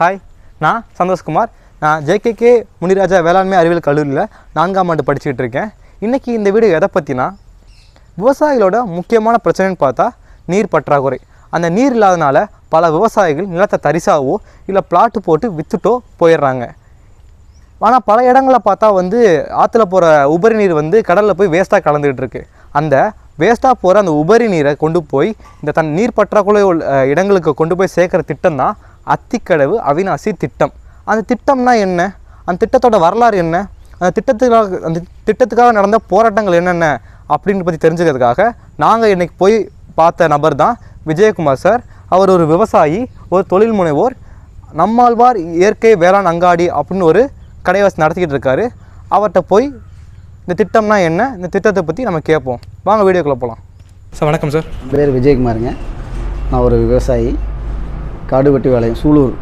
Hi நான் சந்தோஷ்குமார். நான் JKK Muniraja வேளாண்மை அறிவியல் கல்லூரியில் நான்காம் ஆண்டு படிச்சுக்கிட்டு இருக்கேன். இன்றைக்கி இந்த வீடியோ எதை பற்றினா விவசாயிகளோட முக்கியமான பிரச்சனைன்னு பார்த்தா நீர் பற்றாக்குறை. அந்த நீர் இல்லாதனால பல விவசாயிகள் நிலத்தை தரிசாவோ இல்லை பிளாட்டு போட்டு விற்றுட்டோ போயிடுறாங்க. ஆனால் பல இடங்களில் பார்த்தா வந்து ஆற்றுல போகிற உபரி நீர் வந்து கடலில் போய் வேஸ்ட்டாக கலந்துக்கிட்டு இருக்கு. அந்த வேஸ்ட்டாக போகிற அந்த உபரி நீரை கொண்டு போய் இந்த தன் நீர் பற்றாக்குறை உள்ள இடங்களுக்கு கொண்டு போய் சேர்க்குற திட்டம் தான் அத்திக்கடவு அவிநாசி திட்டம். அந்த திட்டம்னா என்ன? அந்த திட்டத்தோட வரலாறு என்ன? அந்த திட்டத்துக்காக அந்த திட்டத்துக்காக நடந்த போராட்டங்கள் என்னென்ன? அப்படின்னு பற்றி தெரிஞ்சுக்கிறதுக்காக நாங்கள் இன்னைக்கு போய் பார்த்த நபர் தான் விஜயகுமார் சார். அவர் ஒரு விவசாயி ஒரு தொழில் முனைவோர். நம்மாழ்வார் இயற்கை வேளாண் அங்காடி அப்படின்னு ஒரு கடைவாசி நடத்திக்கிட்டு இருக்காரு. அவர்கிட்ட போய் இந்த திட்டம்னா என்ன? இந்த திட்டத்தை பற்றி நம்ம கேட்போம். வாங்க வீடியோக்குள்ளே போகலாம் சார் வணக்கம் சார். பேர் விஜயகுமாருங்க. நான் ஒரு விவசாயி. காடுவெட்டி வளையம் சூலூர்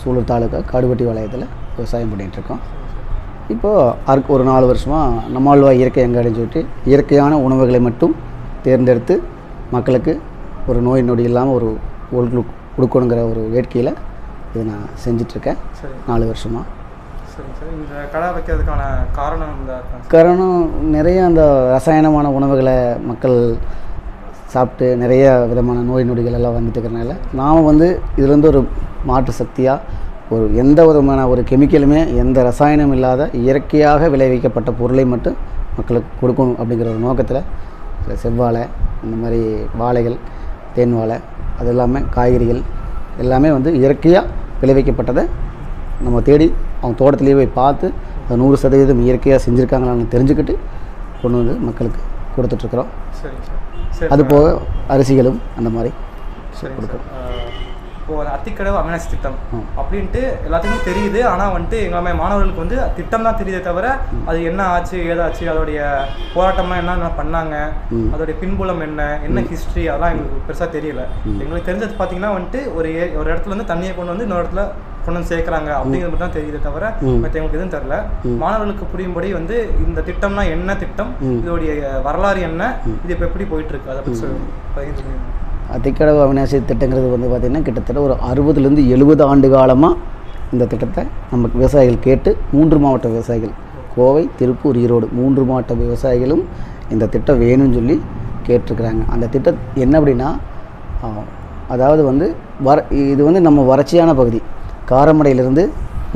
சூலூர் தாலுக்கா காடுவெட்டி வளையத்தில் விவசாயம் பண்ணிகிட்ருக்கோம். இப்போது அதுக்கு ஒரு நாலு வருஷமாக நம்மாழ்வா இயற்கை அங்காடின்னு சொல்லிட்டு இயற்கையான உணவுகளை மட்டும் தேர்ந்தெடுத்து மக்களுக்கு ஒரு நோய் நொடி இல்லாமல் ஒரு ஒழுங்கு கொடுக்கணுங்கிற ஒரு வேட்கையில் இதை நான் செஞ்சிட்ருக்கேன். நாலு வருஷமாக காரணம் காரணம் நிறைய அந்த ரசாயனமான உணவுகளை மக்கள் சாப்பிட்டு நிறைய விதமான நோய் நொடிகள் எல்லாம் வந்துட்டு இருக்கிறனால நாம் வந்து இதுலேருந்து ஒரு மாற்று சக்தியாக ஒரு எந்த விதமான ஒரு கெமிக்கலுமே எந்த ரசாயனம் இல்லாத இயற்கையாக விளைவிக்கப்பட்ட பொருளை மட்டும் மக்களுக்கு கொடுக்கணும் அப்படிங்கிற ஒரு நோக்கத்தில் செவ்வாழை இந்த மாதிரி வாழைகள் தேன் வாழை அது எல்லாமே காய்கறிகள் எல்லாமே வந்து இயற்கையாக விளைவிக்கப்பட்டதை நம்ம தேடி அவங்க தோட்டத்திலேயே போய் பார்த்து அது நூறு சதவீதம் இயற்கையாக செஞ்சுருக்காங்களான்னு தெரிஞ்சுக்கிட்டு கொண்டு வந்து மக்களுக்கு கொடுத்துட்ருக்குறோம் சரி சார் சரி. அது போக அரிசிகளும் அந்த மாதிரி சரி இப்போ அந்த அத்திக்கடவு அவினாசி திட்டம் அப்படின்ட்டு எல்லாத்துக்கும் தெரியுது. ஆனால் வந்துட்டு எங்களுமே மாணவர்களுக்கு வந்து திட்டம் தான் தெரியுதே தவிர அது என்ன ஆச்சு ஏதாச்சு அதோடைய போராட்டம்லாம் என்னென்ன பண்ணாங்க அதோடைய பின்புலம் என்ன என்ன ஹிஸ்ட்ரி அதெல்லாம் எங்களுக்கு பெருசாக தெரியல. எங்களுக்கு தெரிஞ்சது பார்த்தீங்கன்னா வந்துட்டு ஒரு ஒரு இடத்துல இருந்து தண்ணியை கொண்டு வந்து இன்னொரு இடத்துல கொண்டு வந்து சேர்க்குறாங்க அப்படிங்கிறது மட்டும் தான் தெரியுதே தவிர மற்ற எங்களுக்கு எதுவும் தெரில மாணவர்களுக்கு புரியும்படி வந்து இந்த திட்டம்னா என்ன திட்டம்? இதோடைய வரலாறு என்ன? இது இப்போ எப்படி போயிட்டு இருக்கு அதை பற்றி சொல்லி பகிர்ந்து அவிநாசி திட்டங்கிறது வந்து பார்த்திங்கன்னா கிட்டத்தட்ட ஒரு அறுபதுலேருந்து எழுபது ஆண்டு காலமாக இந்த திட்டத்தை நம்ம விவசாயிகள் கேட்டு மூன்று மாவட்ட விவசாயிகள் கோவை திருப்பூர் ஈரோடு மூன்று மாவட்ட விவசாயிகளும் இந்த திட்டம் வேணும்னு சொல்லி கேட்டிருக்கிறாங்க. அந்த திட்டம் என்ன அப்படின்னா அதாவது வந்து வர இது வந்து நம்ம வறட்சியான பகுதி. காரமடையிலேருந்து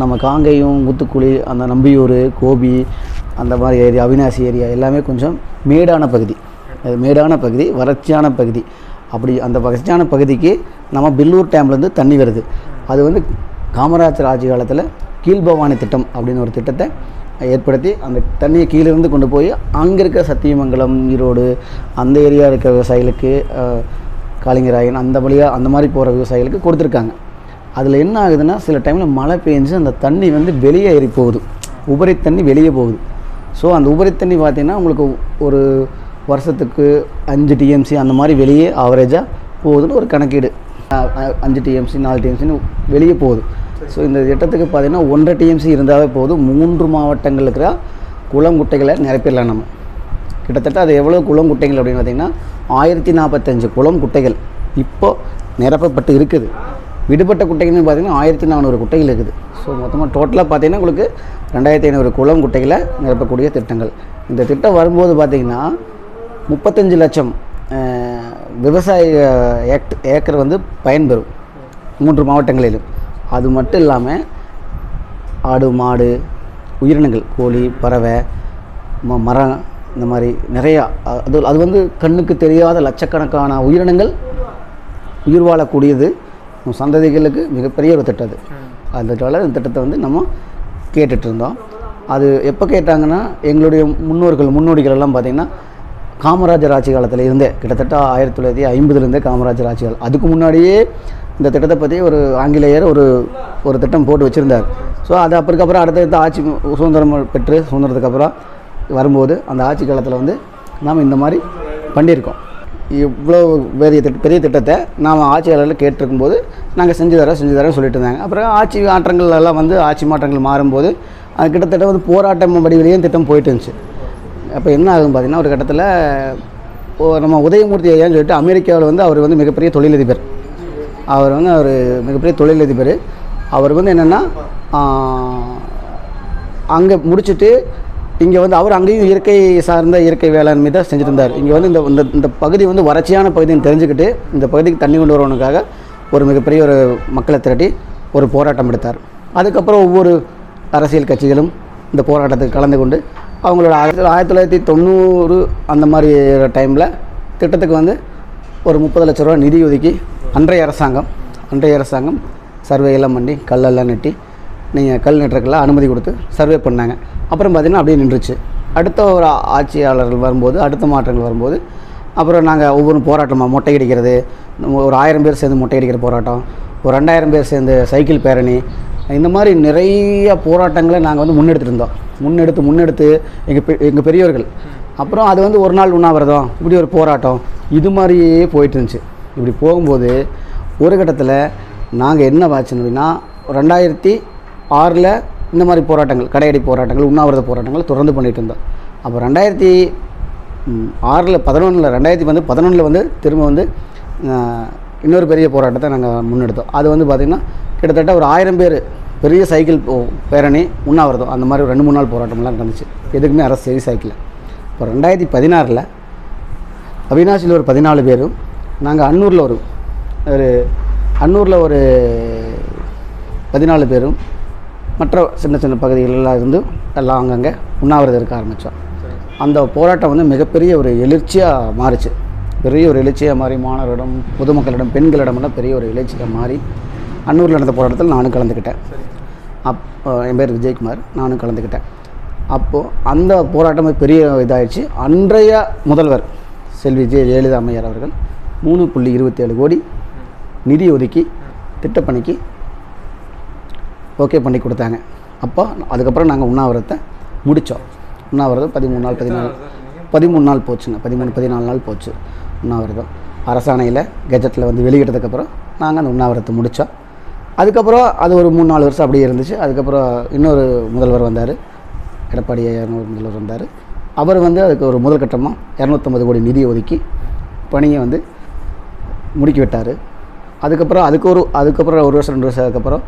நம்ம காங்கேயம் முத்துக்குழி அந்த நம்பியூர் கோபி அந்த மாதிரி ஏரியா அவினாசி ஏரியா எல்லாமே கொஞ்சம் மேடான பகுதி. அது மேடான பகுதி வறட்சியான பகுதி. அப்படி அந்த வறட்சியான பகுதிக்கு நம்ம பில்லூர் டேம்லேருந்து தண்ணி வருது. அது வந்து காமராஜர் ஆட்சி காலத்தில் கீழ்பவானி திட்டம் அப்படின்னு ஒரு திட்டத்தை ஏற்படுத்தி அந்த தண்ணியை கீழிருந்து கொண்டு போய் அங்கே இருக்க சத்தியமங்கலம் ஈரோடு அந்த ஏரியா இருக்க விவசாயிகளுக்கு காளிங்கராயன் அந்த வழியாக அந்த மாதிரி போகிற விவசாயிகளுக்கு கொடுத்துருக்காங்க. அதில் என்ன ஆகுதுன்னா சில டைமில் மழை பெஞ்சு அந்த தண்ணி வந்து வெளியே ஏறி போகுது. உபரி தண்ணி வெளியே போகுது. ஸோ அந்த உபரி தண்ணி பார்த்தீங்கன்னா உங்களுக்கு ஒரு வருஷத்துக்கு அஞ்சு டிஎம்சி அந்த மாதிரி வெளியே ஆவரேஜாக போகுதுன்னு ஒரு கணக்கீடு. அஞ்சு டிஎம்சி நாலு டிஎம்சின்னு வெளியே போகுது. ஸோ இந்த திட்டத்துக்கு பார்த்தீங்கன்னா ஒன்றரை டிஎம்சி இருந்தாவே போதும். மூன்று மாவட்டங்கள் இருக்கிற குளம் குட்டைகளை நிரப்பிடலாம் நம்ம. கிட்டத்தட்ட அது எவ்வளோ குளம் குட்டைகள் அப்படின்னு பார்த்திங்கன்னா ஆயிரத்தி நாற்பத்தஞ்சு குளம் குட்டைகள் இப்போ நிரப்பப்பட்டு இருக்குது. விடுபட்ட குட்டைகள்னு பார்த்தீங்கன்னா ஆயிரத்தி நானூறு குட்டைகள் இருக்குது. ஸோ மொத்தமாக டோட்டலாக பார்த்தீங்கன்னா உங்களுக்கு ரெண்டாயிரத்தி ஐநூறு குளம் குட்டைகளை நிரப்பக்கூடிய திட்டங்கள். இந்த திட்டம் வரும்போது பார்த்தீங்கன்னா முப்பத்தஞ்சு லட்சம் விவசாய ஏக்ட் ஏக்கர் வந்து பயன்பெறும் மூன்று மாவட்டங்களிலும். அது மட்டும் இல்லாமல் ஆடு மாடு உயிரினங்கள் கோழி பறவை ம மரம் இந்த மாதிரி நிறையா அது அது வந்து கண்ணுக்கு தெரியாத லட்சக்கணக்கான உயிரினங்கள் உயிர் வாழக்கூடியது. நம்ம சந்ததிகளுக்கு மிகப்பெரிய ஒரு திட்டம் அது. அதனால இந்த திட்டத்தை வந்து நம்ம கேட்டுட்டு இருந்தோம் அது எப்போ கேட்டாங்கன்னா எங்களுடைய முன்னோர்கள் முன்னோடிகள் எல்லாம் பார்த்திங்கன்னா காமராஜர் ஆட்சி காலத்தில் இருந்தே கிட்டத்தட்ட ஆயிரத்தி தொள்ளாயிரத்தி ஐம்பதுலேருந்தே காமராஜர் ஆட்சி காலம் அதுக்கு முன்னாடியே இந்த திட்டத்தை பற்றி ஒரு ஆங்கிலேயர் ஒரு ஒரு திட்டம் போட்டு வச்சுருந்தார். ஸோ அது அப்புறக்கப்புறம் அடுத்தடுத்த ஆட்சி சுதந்திரம் பெற்று சுதந்திரத்துக்கு அப்புறம் வரும்போது அந்த ஆட்சி காலத்தில் வந்து நாம் இந்த மாதிரி பண்ணியிருக்கோம். இவ்வளோ பெரிய திட்ட பெரிய திட்டத்தை நாம் ஆட்சியாளர்கள் கேட்டிருக்கும்போது நாங்கள் செஞ்சு தரோம் செஞ்சு தரோம் சொல்லிட்டு இருந்தாங்க. அப்புறம் ஆட்சி மாற்றங்கள் எல்லாம் வந்து ஆட்சி மாற்றங்கள் மாறும்போது அது கிட்டத்தட்ட வந்து போராட்டம் வடிவிலையும் திட்டம் போயிட்டு இருந்துச்சு. அப்போ என்ன ஆகும் பார்த்தீங்கன்னா ஒரு கட்டத்தில் நம்ம உதயமூர்த்தி ஐயான்னு சொல்லிட்டு அமெரிக்காவில் வந்து அவர் வந்து மிகப்பெரிய தொழிலதிபர். அவர் வந்து அவர் மிகப்பெரிய தொழிலதிபர். அவர் வந்து என்னென்னா அங்கே முடிச்சுட்டு இங்கே வந்து அவர் அங்கேயும் இயற்கை சார்ந்த இயற்கை வேளாண்மை தான் செஞ்சுட்டு இருந்தார் இங்கே வந்து இந்த இந்த இந்த பகுதி வந்து வறட்சியான பகுதின்னு தெரிஞ்சுக்கிட்டு இந்த பகுதிக்கு தண்ணி கொண்டு வரவனுக்காக ஒரு மிகப்பெரிய ஒரு மக்களை திரட்டி ஒரு போராட்டம் எடுத்தார். அதுக்கப்புறம் ஒவ்வொரு அரசியல் கட்சிகளும் இந்த போராட்டத்துக்கு கலந்து கொண்டு அவங்களோட ஆயிரத்தி ஆயிரத்தி தொள்ளாயிரத்தி தொண்ணூறு அந்த மாதிரி டைமில் திட்டத்துக்கு வந்து ஒரு முப்பது லட்ச ரூபா நிதி ஒதுக்கி அன்றைய அரசாங்கம் அன்றைய அரசாங்கம் சர்வே எல்லாம் பண்ணி கல்லெல்லாம் நட்டி நீங்கள் கல் நட்டுறதுக்கெல்லாம் அனுமதி கொடுத்து சர்வே பண்ணாங்க. அப்புறம் பார்த்திங்கன்னா அப்படியே நின்றுச்சு. அடுத்த ஒரு ஆட்சியாளர்கள் வரும்போது அடுத்த மாற்றங்கள் வரும்போது அப்புறம் நாங்கள் ஒவ்வொரு போராட்டமாக மொட்டை அடிக்கிறது ஒரு ஆயிரம் பேர் சேர்ந்து மொட்டை அடிக்கிற போராட்டம் ஒரு ரெண்டாயிரம் பேர் சேர்ந்து சைக்கிள் பேரணி இந்த மாதிரி நிறைய போராட்டங்களை நாங்கள் வந்து முன்னெடுத்துட்டு இருந்தோம் முன்னெடுத்து முன்னெடுத்து எங்கள் பெ எங்கள் பெரியவர்கள் அப்புறம் அது வந்து ஒரு நாள் உண்ணாவிரதம் இப்படி ஒரு போராட்டம் இது மாதிரியே போயிட்டு இருந்துச்சு. இப்படி போகும்போது ஒரு கட்டத்தில் நாங்கள் என்ன வாட்சோம் அப்படின்னா ரெண்டாயிரத்தி ஆறில் இந்த மாதிரி போராட்டங்கள் கடையடி போராட்டங்கள் உண்ணாவிரத போராட்டங்கள் தொடர்ந்து பண்ணிட்டு இருந்தோம். அப்போ ரெண்டாயிரத்தி ஆறில் பதினொன்றில் ரெண்டாயிரத்தி வந்து பதினொன்றில் வந்து திரும்ப வந்து இன்னொரு பெரிய போராட்டத்தை நாங்கள் முன்னெடுத்தோம். அது வந்து பார்த்திங்கன்னா கிட்டத்தட்ட ஒரு ஆயிரம் பேர் பெரிய சைக்கிள் பேரணி உண்ணாவிரதம் அந்த மாதிரி ஒரு ரெண்டு மூணு நாள் போராட்டம்லாம் நடந்துச்சு. எதுக்குமே அரசு செய்தி சைக்கிள் இப்போ ரெண்டாயிரத்தி பதினாறில் அவினாசியில் ஒரு பதினாலு பேரும் நாங்கள் அன்னூரில் ஒரு ஒரு அன்னூரில் ஒரு பதினாலு பேரும் மற்ற சின்ன சின்ன பகுதிகளெல்லாம் இருந்து எல்லாம் அங்கங்கே உண்ணாவிரதம் இருக்க ஆரம்பித்தோம். அந்த போராட்டம் வந்து மிகப்பெரிய ஒரு எழுச்சியாக மாறுச்சு. பெரிய ஒரு எழுச்சியாக மாறி மாணவரிடம் பொதுமக்களிடம் பெண்களிடமெல்லாம் பெரிய ஒரு எழுச்சியாக மாறி அன்னூரில் நடந்த போராட்டத்தில் நானும் கலந்துக்கிட்டேன். அப் என் பேர் விஜயகுமார் நானும் கலந்துக்கிட்டேன். அப்போது அந்த போராட்டம் பெரிய இதாகிடுச்சு அன்றைய முதல்வர் செல்வி ஜெய ஜெயலலிதா அம்மையார் அவர்கள் மூணு புள்ளி இருபத்தேழு கோடி நிதி ஒதுக்கி திட்டப்பணிக்கு ஓகே பண்ணி கொடுத்தாங்க. அப்போ அதுக்கப்புறம் நாங்கள் உண்ணாவிரதத்தை முடித்தோம் உண்ணாவிரதம் பதிமூணு நாள் பதினாலு பதிமூணு நாள் போச்சுங்க. பதிமூணு பதினாலு நாள் போச்சு உண்ணாவிரதம். அரசாணையில் கெஜெட்டில் வந்து வெளியிட்டதுக்கப்புறம் நாங்கள் அந்த உண்ணாவிரதத்தை முடித்தோம் அதுக்கப்புறம் அது ஒரு மூணு நாலு வருஷம் அப்படியே இருந்துச்சு. அதுக்கப்புறம் இன்னொரு முதல்வர் வந்தார். எடப்பாடி இரநூறு முதல்வர் வந்தார். அவர் வந்து அதுக்கு ஒரு முதல் கட்டமாக இரநூத்தம்பது கோடி நிதி ஒதுக்கி பணியை வந்து முடுக்கி விட்டார். அதுக்கப்புறம் அதுக்கு ஒரு அதுக்கப்புறம் ஒரு வருஷம் ரெண்டு வருஷம் அதுக்கப்புறம்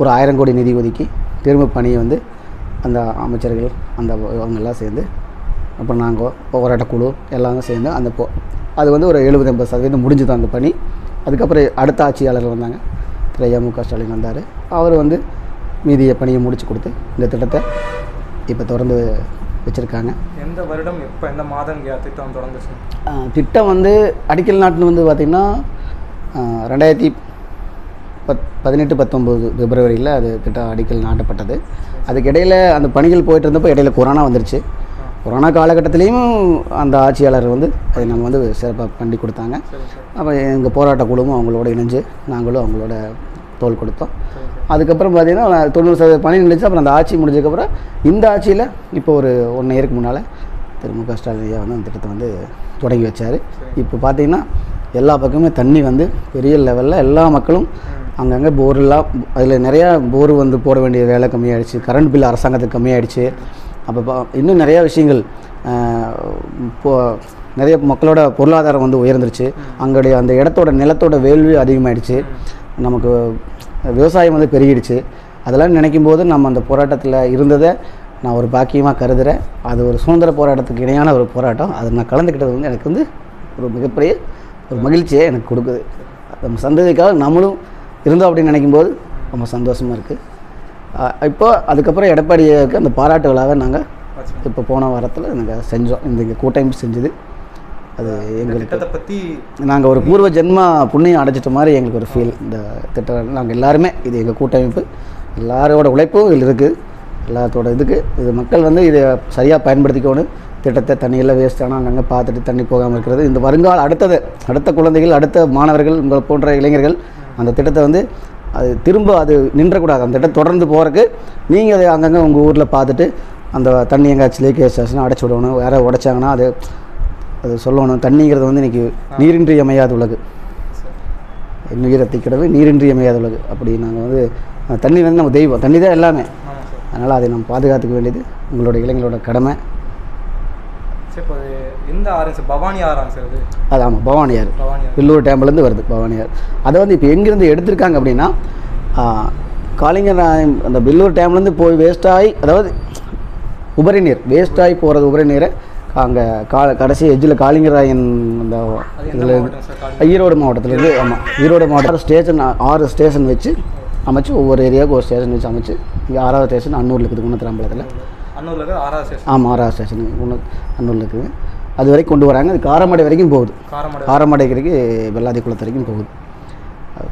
ஒரு ஆயிரம் கோடி நிதி ஒதுக்கி திரும்ப பணியை வந்து அந்த அமைச்சர்கள் அந்த அவங்கெல்லாம் சேர்ந்து அப்புறம் நாங்கள் போராட்ட குழு எல்லாரும் சேர்ந்து அந்த போ அது வந்து ஒரு எழுபது எண்பது சதவீதம் முடிஞ்சுது அந்த பணி. அதுக்கப்புறம் அடுத்த ஆட்சியாளர்கள் வந்தாங்க. திரு ஐயா மு. க. ஸ்டாலின் வந்தார். அவர் வந்து மீதிய பணியை முடிச்சு கொடுத்து இந்த திட்டத்தை இப்போ தொடர்ந்து வச்சுருக்காங்க. எந்த வருடம் எப்போ எந்த மாதம் திட்டம் ஆஹ் திட்டம் வந்து அடிக்கல் நாட்டுன்னு வந்து பார்த்திங்கன்னா ரெண்டாயிரத்தி பத் பதினெட்டு பத்தொம்போது பிப்ரவரியில் அது திட்டம் அடிக்கல் நாட்டப்பட்டது. அதுக்கு இடையில் அந்த பணிகள் போயிட்டு இருந்தப்போ இடையில கொரோனா வந்துருச்சு. கொரோனா காலகட்டத்திலையும் அந்த ஆட்சியாளர் வந்து அதை நம்ம வந்து சிறப்பாக பண்ணி கொடுத்தாங்க. அப்போ எங்கள் போராட்ட குழுவும் அவங்களோட இணைஞ்சு நாங்களும் அவங்களோட தோல் கொடுத்தோம். அதுக்கப்புறம் பார்த்தீங்கன்னா தொண்ணூறு சதவீத பணி நின்றுச்சு அப்புறம் அந்த ஆட்சி முடிஞ்சதுக்கப்புறம் இந்த ஆட்சியில் இப்போ ஒரு ஒன் இயருக்கு முன்னால் திரு மு க ஸ்டாலின் ஐயா வந்து அந்த திட்டத்தை வந்து தொடங்கி வச்சார். இப்போ பார்த்தீங்கன்னா எல்லா பக்கமே தண்ணி வந்து பெரிய லெவலில் எல்லா மக்களும் அங்கங்கே போரெல்லாம் அதில் நிறையா போர் வந்து போட வேண்டிய வேலை கம்மியாயிடுச்சு. கரண்ட் பில் அரசாங்கத்துக்கு கம்மியாயிடுச்சு. அப்போ பா- இன்னும் நிறையா விஷயங்கள் இப்போ நிறைய மக்களோட பொருளாதாரம் வந்து உயர்ந்துருச்சு. அங்களுடைய அந்த இடத்தோட நிலத்தோட வேல்வி அதிகமாகிடுச்சு நமக்கு விவசாயம் வந்து பெருகிடுச்சு. அதெல்லாம் நினைக்கும் போது நம்ம அந்த போராட்டத்தில் இருந்ததை நான் ஒரு பாக்கியமாக கருதுகிறேன் அது ஒரு சுதந்திர போராட்டத்துக்கு இணையான ஒரு போராட்டம். அது நான் கலந்துக்கிட்டது வந்து எனக்கு வந்து ஒரு மிகப்பெரிய ஒரு மகிழ்ச்சியை எனக்கு கொடுக்குது. நம்ம சந்ததிக்காக நம்மளும் இருந்தோம் அப்படின்னு நினைக்கும் போது ரொம்ப சந்தோஷமாக இருக்குது இப்போ அதுக்கப்புறம் எடப்பாடியாவுக்கு அந்த பாராட்டு விழாவை நாங்கள் இப்போ போன வாரத்தில் நாங்கள் செஞ்சோம். இந்த இங்கே கூட்டமைப்பு செஞ்சது? அது எங்களுக்கு திட்டத்தை பற்றி நாங்கள் ஒரு பூர்வ ஜென்மா புண்ணியம் அடைச்சிட்ட மாதிரி எங்களுக்கு ஒரு ஃபீல் இந்த திட்டம் நாங்கள் எல்லாருமே இது எங்கள் கூட்டமைப்பு எல்லாரோட உழைப்பும் இதில் இருக்குது எல்லாத்தோட இதுக்கு இது மக்கள் வந்து இதை சரியாக பயன்படுத்திக்கணும் திட்டத்தை தண்ணியெல்லாம் வேஸ்ட் ஆனால் அங்கங்கே பார்த்துட்டு தண்ணி போகாமல் இருக்கிறது. இந்த வருங்கால அடுத்தது அடுத்த குழந்தைகள் அடுத்த மாணவர்கள் உங்களை போன்ற இளைஞர்கள் அந்த திட்டத்தை வந்து அது திரும்ப அது நின்றக்கூடாது. அந்த திட்டம் தொடர்ந்து போகிறதுக்கு நீங்கள் அதை அங்கங்கே உங்கள் ஊரில் பார்த்துட்டு அந்த தண்ணி எங்கேயாச்சும் லீக்கேஜ் ஆச்சுன்னா அடைச்சி விடணும். வேறு உடைச்சாங்கன்னா அது அது சொல்லணும். தண்ணிங்கிறது வந்து இன்றைக்கி நீரின்றி அமையாத உலகு. நீரை திக்கிறது நீரின்றி அமையாத உலகு. அப்படி நாங்கள் வந்து தண்ணி வந்து நம்ம தெய்வம். தண்ணி தான் எல்லாமே. அதனால் அதை நம்ம பாதுகாத்துக்க வேண்டியது உங்களோட இளைஞர்களோட கடமை. சரி இப்போ அது எந்த ஆறுங்க சார் பவானி ஆறாங்க சார் அது? அது ஆமாம் பவானியார் பவானி ஆறு. பில்லூர் டேம்லேருந்து வருது பவானியார் அதை வந்து இப்போ எங்கேருந்து எடுத்திருக்காங்க அப்படின்னா காளிங்கர் அந்த பில்லூர் டேம்லேருந்து போய் வேஸ்ட் ஆகி அதாவது உபரி நீர் வேஸ்ட் ஆகி போகிறது உபரி நீரை அங்கே கா கடைசி எஜ்ஜில் காளிங்கராயன் அந்த இதில் ஈரோடு மாவட்டத்துலேருந்து ஆமாம் ஈரோடு மாவட்டம். ஸ்டேஷன் ஆறு ஸ்டேஷன் வச்சு அமைச்சு ஒவ்வொரு ஏரியாவுக்கு ஒரு ஸ்டேஷன் வச்சு அமைச்சு இங்கே ஆறாவது ஸ்டேஷன் அன்னூரில் இருக்குது குணத்திராம்பலத்தில் அன்னூரில் ஆறாவது ஸ்டேஷன். ஆமாம் ஆறாவது ஸ்டேஷன். குண அன்னூரில் இருக்குது. அது வரைக்கும் கொண்டு வராங்க. அது காரமடை வரைக்கும் போகுது. காரமடை. காரமடைக்கிறதுக்கு வெள்ளாதி குளத்து வரைக்கும் போகுது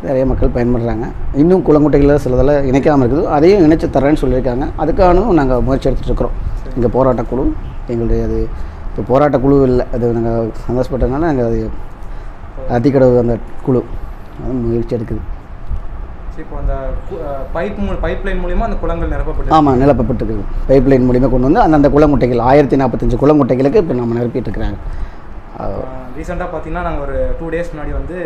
நிறைய மக்கள் பயன்படுறாங்க. இன்னும் குளங்குட்டைகளில் சிலதெல்லாம் இணைக்காமல் இருக்குது. அதையும் இணைச்சு தரேன்னு சொல்லியிருக்காங்க. அதுக்காகவும் நாங்கள் முயற்சி எடுத்துகிட்டு இருக்கிறோம். இங்கே போராட்டக் குழு எங்களுடைய அது இப்போ போராட்டக் குழு இல்லை. அது நாங்கள் சந்தோஷப்பட்டதுனால நாங்கள் அது அத்திக்கடவு அந்த குழு அது முயற்சி எடுக்குது. இப்போ அந்த பைப் பைப் லைன் மூலிமா அந்த குளங்கள் நிரப்பப்பட்டு ஆமாம் நிலப்பப்பட்டிருக்குது பைப் லைன் மூலியமாக கொண்டு வந்து அந்தந்த குளங்குட்டைகள் ஆயிரத்தி நாற்பத்தஞ்சு குளங்குட்டைகளுக்கு இப்போ நம்ம நிரப்பிட்டு இருக்கிறாங்க. ரீசெண்டாக பார்த்தீங்கன்னா நாங்கள் ஒரு டூ டேஸ் முன்னாடி வந்து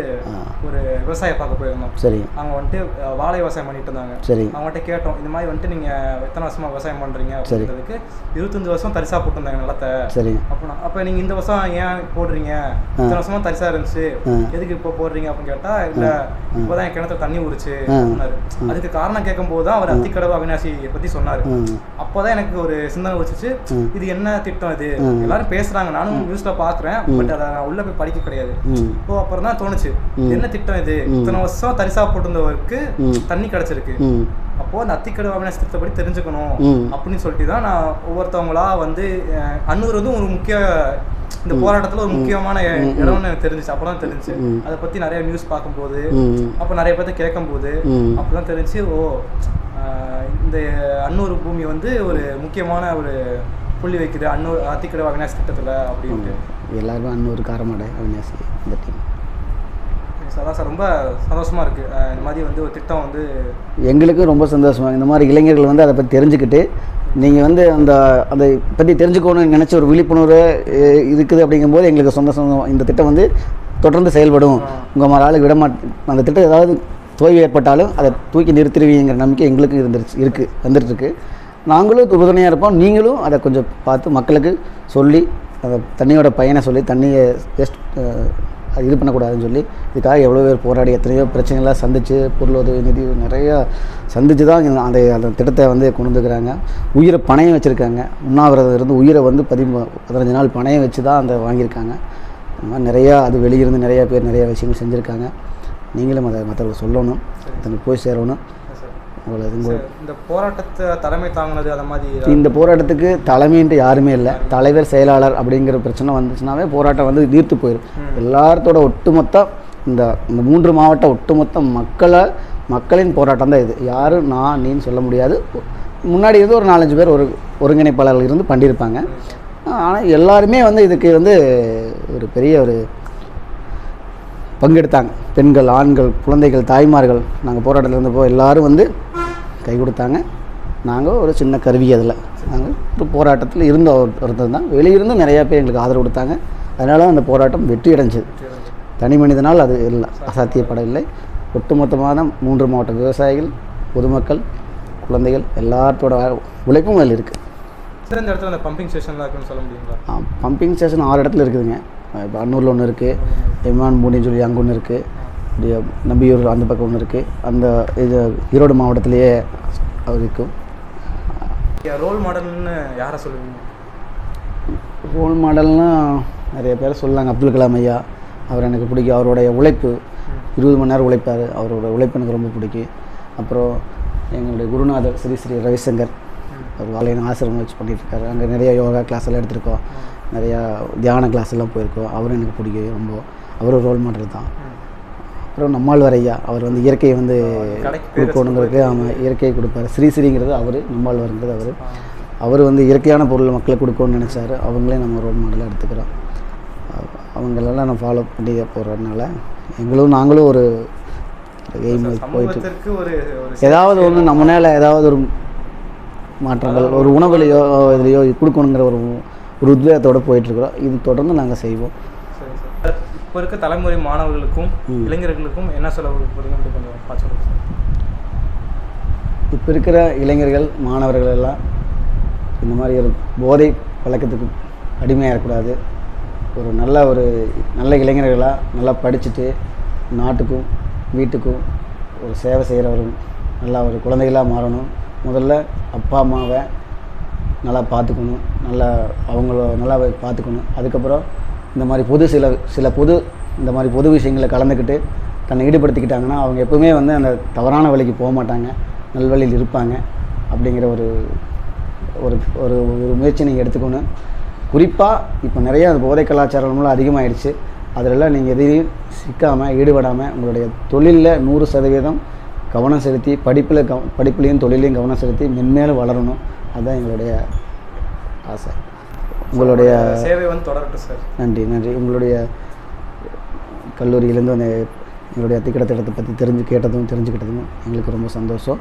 ஒரு விவசாய பார்க்க போயிருந்தோம். சரி. அவங்க வந்துட்டு வாழை விவசாயம் பண்ணிட்டு இருந்தாங்க. சரி. அவங்ககிட்ட கேட்டோம் இந்த மாதிரி வந்துட்டு நீங்கள் எத்தனை வருஷமா விவசாயம் பண்ணுறீங்க அப்படின்றதுக்கு இருபத்தஞ்சு வருஷம் தரிசா போட்டிருந்தாங்க நிலத்தை. சரி. அப்போ அப்போ நீங்கள் இந்த வருஷம் ஏன் போடுறீங்க? இத்தனை வருஷமா தரிசா இருந்துச்சு. எதுக்கு இப்போ போடுறீங்க அப்படின்னு கேட்டால் இல்லை இப்போதான் என் கிணத்துல தண்ணி ஊறுச்சு. சொன்னாரு அதுக்கு காரணம் கேட்கும்போது தான் அவர் அத்திக்கடவு அவினாசி பற்றி சொன்னார். ம். அப்போதான் எனக்கு ஒரு சிந்தனை வச்சுச்சு. இது என்ன திட்டம் இது? எல்லாரும் பேசுறாங்க. நானும் நியூஸ்ல பாக்குறேன். பட் அதை நான் உள்ள போய் படிக்க கிடையாது. இப்போ அப்புறம் தான் தோணுச்சு. என்ன திட்டம் இது? இத்தனை வருஷம் தரிசா போட்டிருந்தவருக்கு தண்ணி கிடைச்சிருக்கு. அப்போ அந்த அத்திக்கடவு அவினாசி திட்டப்படி தெரிஞ்சுக்கணும். அப்படின்னு சொல்லிட்டு தான் நான் ஒவ்வொருத்தவங்களா வந்து அன்னூர் வந்து ஒரு முக்கிய இந்த போராட்டத்துல ஒரு முக்கியமான இடம்னு எனக்கு தெரிஞ்சுச்சு. அப்பதான் தெரிஞ்சுச்சு. அதை பத்தி நிறைய நியூஸ் பார்க்கும்போது அப்போ நிறைய பேர்த்த கேட்கும்போது அப்பதான் தெரிஞ்சு ஓ இந்த அன்னூர் பூமி வந்து ஒரு முக்கியமான ஒரு புள்ளி வைக்குது அன்னூர் அத்திக்கடை அவினாசி திட்டத்துல அப்படின்ட்டு எல்லாருமே அன்னூர் காரமடை அவினாசி இந்த டீம் அதான் சார் ரொம்ப சந்தோஷமா இருக்கு. ஆஹ் இந்த மாதிரி வந்து ஒரு திட்டம் வந்து எங்களுக்கும் ரொம்ப சந்தோஷமாக இந்த மாதிரி இளைஞர்கள் வந்து அதை பற்றி தெரிஞ்சுக்கிட்டு நீங்கள் வந்து அந்த அதை பற்றி தெரிஞ்சுக்கணும்னு நினச்ச ஒரு விழிப்புணர்வு இருக்குது அப்படிங்கும்போது எங்களுக்கு சந்தோஷம் இந்த திட்டம் வந்து தொடர்ந்து செயல்படும். உங்கள் மாதிரி ஆளுக்கு விட மாட் அந்த திட்டம் ஏதாவது தோய்வு ஏற்பட்டாலும் அதை தூக்கி நிறுத்திடுவீங்கிற நம்பிக்கை எங்களுக்கும் இருந்துருச்சு இருக்குது வந்துட்டுருக்கு நாங்களும் உறுதுணையாக இருப்போம். நீங்களும் அதை கொஞ்சம் பார்த்து மக்களுக்கு சொல்லி அந்த தண்ணியோட பயனை சொல்லி தண்ணியை வேஸ்ட் அது இது பண்ணக்கூடாதுன்னு சொல்லி இதுக்காக எவ்வளோ பேர் போராடி எத்தனையோ பிரச்சனைகள்லாம் சந்திச்சு பொருளுதவி நிதி நிறையா சந்திச்சு தான் அந்த அந்த திட்டத்தை வந்து கொண்டு வந்துக்கிறாங்க உயிரை பணையம் வச்சுருக்காங்க. உண்ணாவிரதம் இருந்து உயிரை வந்து பதி பதினஞ்சு நாள் பணையம் வச்சு தான் அந்த வாங்கியிருக்காங்க. மாதிரி நிறையா அது வெளியிருந்து நிறையா பேர் நிறையா விஷயங்கள் செஞ்சுருக்காங்க. நீங்களும் அதை மற்றவங்களுக்கு சொல்லணும். தனக்கு போய் சேரணும். உங்க- இந்த போராட்டத்தை தலைமை தாங்கினது அந்த மாதிரி இந்த போராட்டத்துக்கு தலைமைன்ட்டு யாருமே இல்லை. தலைவர் செயலாளர் அப்படிங்கிற பிரச்சனை வந்துச்சுனாவே போராட்டம் வந்து தீர்த்து போயிடும் எல்லாத்தோட ஒட்டுமொத்த இந்த இந்த மூன்று மாவட்ட ஒட்டுமொத்த மக்களை மக்களின் போராட்டம் தான் இது. யாரும் நான் நீன்னு சொல்ல முடியாது. முன்னாடி இருந்து ஒரு நாலஞ்சு பேர் ஒரு ஒருங்கிணைப்பாளர்கள் இருந்து பண்ணியிருப்பாங்க. ஆனால் எல்லாருமே வந்து இதுக்கு வந்து ஒரு பெரிய ஒரு பங்கெடுத்தாங்க. பெண்கள் ஆண்கள் குழந்தைகள் தாய்மார்கள் நாங்கள் போராட்டத்தில் இருந்தப்போ எல்லாரும் வந்து கை கொடுத்தாங்க. நாங்கள் ஒரு சின்ன கருவி அதில். நாங்கள் ஒரு போராட்டத்தில் இருந்த ஒரு- ஒருத்தர் தான். வெளியிருந்து நிறையா பேர் எங்களுக்கு ஆதரவு கொடுத்தாங்க. அதனால அந்த போராட்டம் வெற்றி அடைஞ்சது. தனி மனிதனால் அது இல்லை அசாத்தியப்படவில்லை. ஒட்டுமொத்தமான மூன்று மாவட்ட விவசாயிகள் பொதுமக்கள் குழந்தைகள் எல்லாத்தோட உழைப்பும் அதில் இருக்குது சிறந்த இடத்துல அந்த பம்பிங் ஸ்டேஷன்லாம் இருக்குன்னு சொல்ல முடியுங்களா? பம்பிங் ஸ்டேஷன் ஆறு இடத்துல இருக்குதுங்க. இப்போ அன்னூரில் ஒன்று இருக்குது எம்மான் பூண்டின்னு சொல்லி அங்கே ஒன்று இருக்குது நம்பியூர் அந்த பக்கம் ஒன்று இருக்குது அந்த இது ஈரோடு மாவட்டத்திலேயே இருக்கும். ரோல் மாடல்னு யாரை சொல்லுவீங்க? ரோல் மாடல்னால் நிறைய பேர் சொல்லலாங்க அப்துல் கலாம் ஐயா அவர் எனக்கு பிடிக்கும். அவருடைய உழைப்பு இருபது மணி நேரம் உழைப்பார். அவரோட உழைப்பு எனக்கு ரொம்ப பிடிக்கும். அப்புறம் எங்களுடைய குருநாதர் ஸ்ரீ ஸ்ரீ ரவிசங்கர் அவர் வாழையின் ஆசிரமம் வச்சு பண்ணிட்டு இருக்காரு அங்கே நிறைய யோகா கிளாஸ் எல்லாம் எடுத்திருக்கோம். நிறையா தியான கிளாஸ் எல்லாம் போயிருக்கோம். அவரும் எனக்கு பிடிக்கும். ரொம்ப அவரும் ரோல் மாடல் தான். அப்புறம் நம்மாழ்வார் ஐயா அவர் வந்து இயற்கையை வந்து கடைக்கு பேரை கொடுக்கணுங்கிறது ஆமாம் இயற்கையை கொடுப்பாரு. ஸ்ரீ ஸ்ரீங்கிறது அவர் நம்மாழ்வாருங்கிறது அவர். அவர் வந்து இயற்கையான பொருள் மக்களுக்கு கொடுக்கணும்னு நினச்சாரு. அவங்களே நம்ம ரோல் மாடலாக எடுத்துக்கிறோம். அவ- அவங்களெல்லாம் நான் ஃபாலோ பண்ணி போகிறதுனால எங்களும் நாங்களும் ஒரு எய்ம் போயிட்டு ஏதாவது ஒன்று நம்ம மேலே ஏதாவது ஒரு மாற்றங்கள் ஒரு உணவுலையோ இதுலையோ கொடுக்கணுங்கிற ஒரு ஒரு உத்வேகத்தோடு போயிட்டுருக்குறோம் இது தொடர்ந்து நாங்கள் செய்வோம். இப்போ இருக்க தலைமுறை மாணவர்களுக்கும் இளைஞர்களுக்கும் என்ன சொல்ல போறீங்கன்னு கொஞ்சம் பார்த்து. இப்போ இருக்கிற இளைஞர்கள் மாணவர்கள் எல்லாம் இந்த மாதிரி ஒரு போதை பழக்கத்துக்கு அடிமையாகக்கூடாது ஒரு நல்ல ஒரு நல்ல இளைஞர்களாக நல்லா படிச்சுட்டு நாட்டுக்கும் வீட்டுக்கும் ஒரு சேவை செய்கிறவரும் நல்லா ஒரு குழந்தைகளாக மாறணும். முதல்ல அப்பா அம்மாவை நல்லா பார்த்துக்கணும். நல்லா அவங்கள நல்லா பார்த்துக்கணும். அதுக்கப்புறம் இந்த மாதிரி பொது சில சில பொது இந்த மாதிரி பொது விஷயங்களை கலந்துக்கிட்டு தன்னை ஈடுபடுத்திக்கிட்டாங்கன்னா அவங்க எப்பவுமே வந்து அந்த தவறான வழிக்கு போக மாட்டாங்க. நல்வழியில் இருப்பாங்க அப்படிங்கிற ஒரு ஒரு ஒரு ஒரு முயற்சி நீங்கள் எடுத்துக்கணும் குறிப்பாக இப்போ நிறைய அந்த போதை கலாச்சாரம்லாம் அதிகமாகிடுச்சு அதிலெல்லாம் நீங்கள் எதையும் சிக்காமல் ஈடுபடாமல் உங்களுடைய தொழிலில் நூறு சதவீதம் கவனம் செலுத்தி படிப்பில் கவ படிப்புலேயும் தொழிலையும் கவனம் செலுத்தி மென்மேலும் வளரணும். அதுதான் எங்களுடைய ஆசை. உங்களுடைய சேவை வந்து தொடரட்டும் சார் நன்றி நன்றி. உங்களுடைய கல்லூரியிலேருந்து அந்த எங்களுடைய அத்திக்கட திட்டத்தை பற்றி தெரிஞ்சு கேட்டதும் தெரிஞ்சுக்கிட்டதும் எங்களுக்கு ரொம்ப சந்தோஷம்.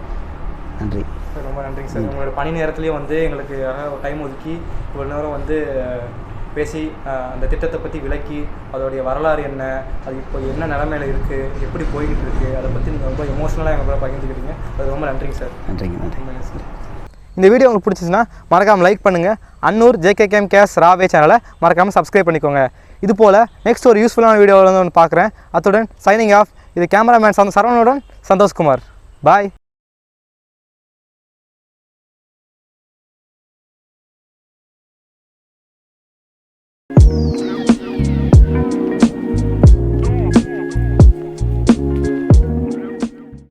நன்றி. ரொம்ப நன்றிங்க சார் உங்களோட பணி நேரத்துலேயும் வந்து எங்களுக்கு டைம் ஒதுக்கி இவ்வளோ நேரம் வந்து பேசி அந்த திட்டத்தை பற்றி விளக்கி அதோடைய வரலாறு என்ன அது இப்போ என்ன நிலமையில இருக்குது எப்படி போய்கிட்டு இருக்குது அதை பற்றி நீங்கள் ரொம்ப எமோஷ்னலாக எங்கள் கூட பகிர்ந்துக்கிட்டீங்க. அது ரொம்ப நன்றிங்க சார் நன்றிங்க நன்றி. இந்த வீடியோ உங்களுக்கு பிடிச்சிச்சின்னா மறக்காமல் லைக் பண்ணுங்கள் அன்னூர் ஜேகே கேம் கேஸ் ராவே சேனலை மறக்காமல் சப்ஸ்கிரைப் பண்ணிக்கோங்க. இது போல் நெக்ஸ்ட் ஒரு யூஸ்ஃபுல்லான வீடியோவில் வந்து ஒன்று பார்க்குறேன். அத்துடன் சைனிங் ஆஃப் இது கேமராமேன் சந்த சரவணுடன் சந்தோஷ்குமார். பாய்